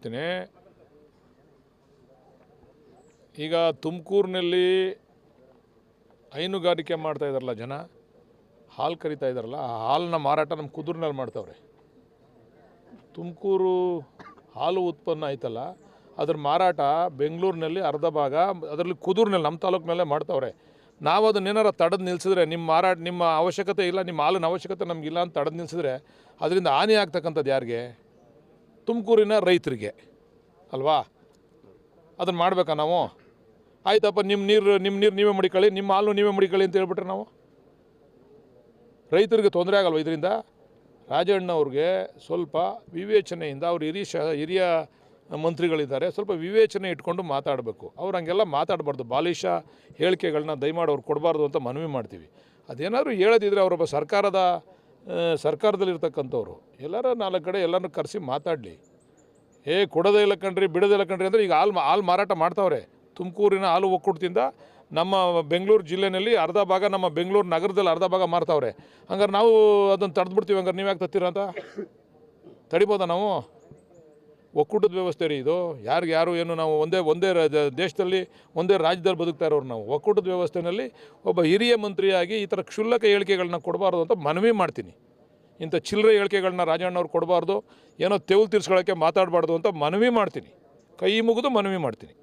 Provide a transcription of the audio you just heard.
ಮಾಡ್ತೀನಿ ಈಗ ತುಮಕೂರಿನಲ್ಲಿ ಹೈನುಗಾರಿಕೆ ಮಾಡ್ತಾ ಇದ್ದಾರಲ್ಲ ಜನ, ಹಾಲು ಕರಿತಾ ಇದ್ದಾರಲ್ಲ, ಆ ಹಾಲನ್ನ ಮಾರಾಟ ನಮ್ಮ ಕುದುರಿನಲ್ಲಿ ಮಾಡ್ತಾವ್ರೆ. ತುಮಕೂರು ಹಾಲು ಉತ್ಪನ್ನ ಆಯ್ತಲ್ಲ, ಅದ್ರ ಮಾರಾಟ ಬೆಂಗಳೂರಿನಲ್ಲಿ ಅರ್ಧ ಭಾಗ, ಅದರಲ್ಲಿ ಕುದುರಿನಲ್ಲಿ ನಮ್ಮ ತಾಲೂಕಿನಲ್ಲೇ ಮಾಡ್ತಾವ್ರೆ. ನಾವು ಅದನ್ನ ಅದನ್ನೇನಾರ ತಡೆದು ನಿಲ್ಲಿಸಿದ್ರೆ ನಿಮ್ಮ ಮಾರಾಟ, ನಿಮ್ಮ ಅವಶ್ಯಕತೆ ಇಲ್ಲ, ನಿಮ್ಮ ಹಾಲಿನ ಅವಶ್ಯಕತೆ ನಮಗಿಲ್ಲ ಅಂತ ತಡೆದು ನಿಲ್ಲಿಸಿದ್ರೆ ಅದರಿಂದ ಹಾನಿ ಆಗ್ತಕ್ಕಂಥದ್ದು ಯಾರಿಗೆ? ತುಮಕೂರಿನ ರೈತರಿಗೆ, ಅಲ್ವಾ? ಅದನ್ನು ಮಾಡಬೇಕಾ ನಾವು? ಆಯ್ತಪ್ಪ ನಿಮ್ಮ ನೀರು ನಿಮ್ಮ ನೀರು ನೀವೇ ಮಡಿಕೊಳ್ಳಿ, ನಿಮ್ಮ ಹಾಲು ನೀವೇ ಮಡಿಕೊಳ್ಳಿ ಅಂತ ಹೇಳ್ಬಿಟ್ರೆ ನಾವು? ರೈತರಿಗೆ ತೊಂದರೆ ಆಗಲ್ವ ಇದರಿಂದ? ರಾಜಣ್ಣವ್ರಿಗೆ ಸ್ವಲ್ಪ ವಿವೇಚನೆಯಿಂದ ಅವ್ರು ಹಿರಿಯ ಶ, ಹಿರಿಯ ಮಂತ್ರಿಗಳಿದ್ದಾರೆ, ಸ್ವಲ್ಪ ವಿವೇಚನೆ ಇಟ್ಕೊಂಡು ಮಾತಾಡಬೇಕು. ಅವ್ರು ಹಂಗೆಲ್ಲ ಮಾತಾಡಬಾರ್ದು. ಬಾಲಿಶ ಹೇಳಿಕೆಗಳನ್ನ ದಯಮಾಡಿ ಅವ್ರು ಕೊಡಬಾರ್ದು ಅಂತ ಮನವಿ ಮಾಡ್ತೀವಿ. ಅದೇನಾದರೂ ಹೇಳೋದಿದ್ರೆ ಅವರೊಬ್ಬ ಸರ್ಕಾರದ ಸರ್ಕಾರದಲ್ಲಿರ್ತಕ್ಕಂಥವ್ರು, ಎಲ್ಲರ ನಾಲ್ಕು ಕಡೆ ಎಲ್ಲರನ್ನೂ ಕರೆಸಿ ಮಾತಾಡಲಿ. ಏ, ಕೊಡೋದೇ ಇಲ್ಲ ಕಣ್ರಿ, ಬಿಡೋದೇ ಇಲ್ಲ ಕಣ್ರಿ ಅಂದರೆ ಈಗ ಹಾಲು ಹಾಲು ಮಾರಾಟ ಮಾಡ್ತಾವ್ರೆ. ತುಮಕೂರಿನ ಹಾಲು ಒಕ್ಕೂಟದಿಂದ ನಮ್ಮ ಬೆಂಗಳೂರು ಜಿಲ್ಲೆಯಲ್ಲಿ ಅರ್ಧ ಭಾಗ ನಮ್ಮ ಬೆಂಗಳೂರು ನಗರದಲ್ಲಿ ಅರ್ಧ ಭಾಗ ಮಾರ್ತಾವ್ರೆ. ಹಂಗಾರೆ ನಾವು ಅದನ್ನು ತಡೆದ್ಬಿಡ್ತೀವಿ ಹಂಗಾರೆ ನೀವು ಯಾಕೆ ತತ್ತೀರ ಅಂತ? ತಡಿಬೋದಾ ನಾವು? ಒಕ್ಕೂಟದ ವ್ಯವಸ್ಥೆ ರೀ ಇದು. ಯಾರಿಗೆ ಯಾರು ಏನು ನಾವು ಒಂದೇ ಒಂದೇ ರಾಜ, ದೇಶದಲ್ಲಿ ಒಂದೇ ರಾಜ್ಯದಲ್ಲಿ ಬದುಕ್ತಾ ಇರೋರು ನಾವು. ಒಕ್ಕೂಟದ ವ್ಯವಸ್ಥೆಯಲ್ಲಿ ಒಬ್ಬ ಹಿರಿಯ ಮಂತ್ರಿಯಾಗಿ ಈ ಥರ ಕ್ಷುಲ್ಲಕ ಹೇಳಿಕೆಗಳನ್ನ ಕೊಡಬಾರ್ದು ಅಂತ ಮನವಿ ಮಾಡ್ತೀನಿ. ಇಂಥ ಚಿಲ್ಲರೆ ಹೇಳಿಕೆಗಳನ್ನ ರಾಜಣ್ಣವ್ರು ಕೊಡಬಾರ್ದು. ಏನೋ ತೆವು ತೀರ್ಸ್ಕೊಳ್ಳೋಕ್ಕೆ ಮಾತಾಡಬಾರ್ದು ಅಂತ ಮನವಿ ಮಾಡ್ತೀನಿ. ಕೈ ಮುಗಿದು ಮನವಿ ಮಾಡ್ತೀನಿ.